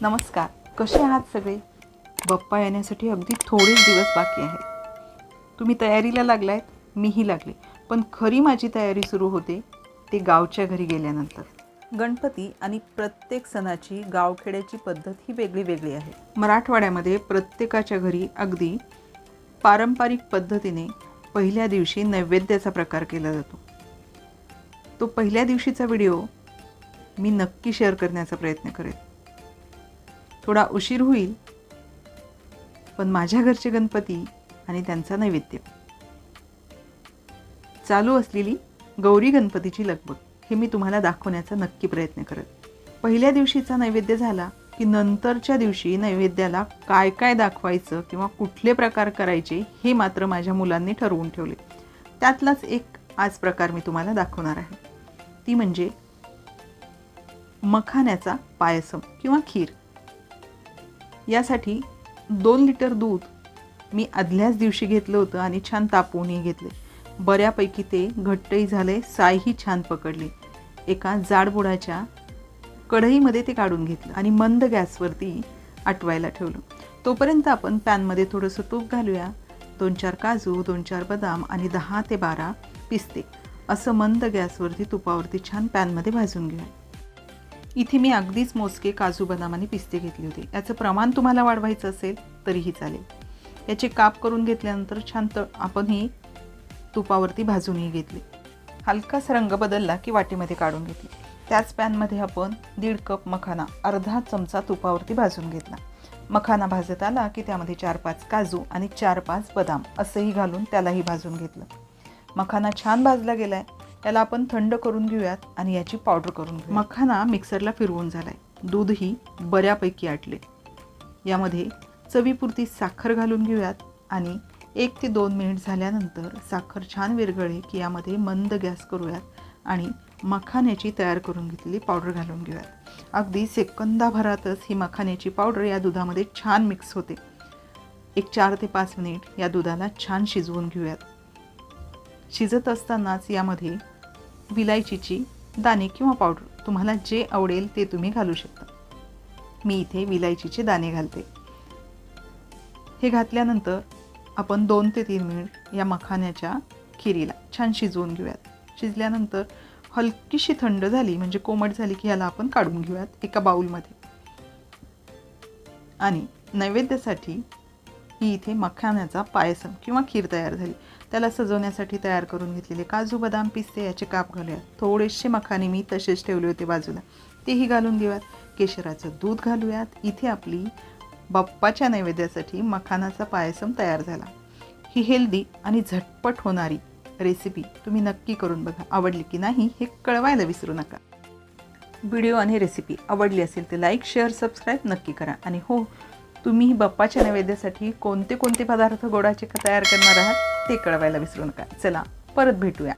नमस्कार. कसे आहात सगळे? बाप्पा येण्यासाठी अगदी थोडेच दिवस बाकी आहेत. तुम्ही तयारीला लागलायत? मीही लागले. पण खरी माझी तयारी सुरू होते ते गावच्या घरी गेल्यानंतर. गणपती आणि प्रत्येक सणाची गावखेड्याची पद्धत ही वेगळी वेगळी आहे. मराठवाड्यामध्ये प्रत्येकाच्या घरी अगदी पारंपरिक पद्धतीने पहिल्या दिवशी नैवेद्याचा प्रकार केला जातो. तो पहिल्या दिवशीचा व्हिडिओ मी नक्की शेअर करण्याचा प्रयत्न करेन. थोडा उशीर होईल पण माझ्या घरचे गणपती आणि त्यांचा नैवेद्य. चालू असलेली गौरी गणपतीची लगबग हे मी तुम्हाला दाखवण्याचा नक्की प्रयत्न करत. पहिल्या दिवशीचा नैवेद्य झाला की नंतरच्या दिवशी नैवेद्याला काय काय दाखवायचं किंवा कुठले प्रकार करायचे हे मात्र माझ्या मुलांनी ठरवून ठेवले. त्यातलाच एक आज प्रकार मी तुम्हाला दाखवणार आहे. ती म्हणजे मखाण्याचा पायसम किंवा खीर. यासाठी दोन लिटर दूध मी आदल्याच दिवशी घेतलं होतं आणि छान तापवूनही घेतले. बऱ्यापैकी ते घट्टही झाले सायही छान पकडली. एका जाडबुडाच्या कढईमध्ये ते काढून घेतलं आणि मंद गॅसवरती आटवायला ठेवलं. तोपर्यंत आपण पॅनमध्ये थोडंसं तूप घालूया. दोन चार काजू दोन चार बदाम आणि दहा ते बारा पिस्ते. असं मंद गॅसवरती तुपावरती छान पॅनमध्ये भाजून घेऊया. इथे मी अगदीच मोजके काजू बदाम आणि पिस्ते घेतले होते. याचं प्रमाण तुम्हाला वाढवायचं असेल तरीही चालेल. याचे काप करून घेतल्यानंतर छान तळ आपण ही तुपावरती भाजूनही घेतली. हलकाच रंग बदलला की वाटीमध्ये काढून घेतली. त्याच पॅनमध्ये आपण दीड कप मखाना अर्धा चमचा तुपावरती भाजून घेतला. मखाना भाजत आला की त्यामध्ये चार पाच काजू आणि चार पाच बदाम असंही घालून त्यालाही भाजून घेतलं. मखाना छान भाजला गेला आहे त्याला आपण थंड करून घेऊयात आणि याची पावडर करून घेऊ मखाना मिक्सरला फिरवून झालाय. दूधही बऱ्यापैकी आटले. यामध्ये चवीपुरती साखर घालून घेऊयात आणि एक ते दोन मिनिट झाल्यानंतर साखर छान विरघळे की यामध्ये मंद गॅस करूयात आणि मखाण्याची तयार करून घेतलेली पावडर घालून घेऊयात. अगदी सेकंदाभरातच ही मखाण्याची पावडर या दुधामध्ये छान मिक्स होते. एक चार ते पाच मिनिट या दुधाला छान शिजवून घेऊयात. शिजत असतानाच यामध्ये विलायचीची दाणे किंवा पावडर. तुम्हाला जे आवडेल ते तुम्ही घालू शकता. मी इथे विलायचीचे दाणे घालते. हे घातल्यानंतर आपण दोन ते तीन मिनिट या मखाण्याच्या खिरीला छान शिजवून घेऊयात. शिजल्यानंतर हलकीशी थंड झाली म्हणजे कोमट झाली की ह्याला आपण काढून घेऊयात एका बाऊलमध्ये आणि नैवेद्यासाठी ही इथे मखाण्याचा पायसम किंवा खीर तयार झाली. त्याला सजवण्यासाठी तयार करून घेतलेले काजू बदाम पिस्ते याचे काप घालूयात. थोडेसे मखाने मी तसेच ठेवले होते बाजूला. तेही घालून घेऊयात केशराचं दूध घालूयात. इथे आपली बाप्पाच्या नैवेद्यासाठी मखानाचा पायसम तयार झाला. ही हेल्दी आणि झटपट होणारी रेसिपी तुम्ही नक्की करून बघा. आवडली की नाही हे कळवायला विसरू नका. व्हिडिओ आणि रेसिपी आवडली असेल तर लाईक शेअर सबस्क्राईब नक्की करा. आणि हो तुम्ही बाप्पाच्या नैवेद्यासाठी कोणते कोणते पदार्थ गोडाचे तयार करणार आहात ते कळवायला विसरू नका. चला परत भेटूया.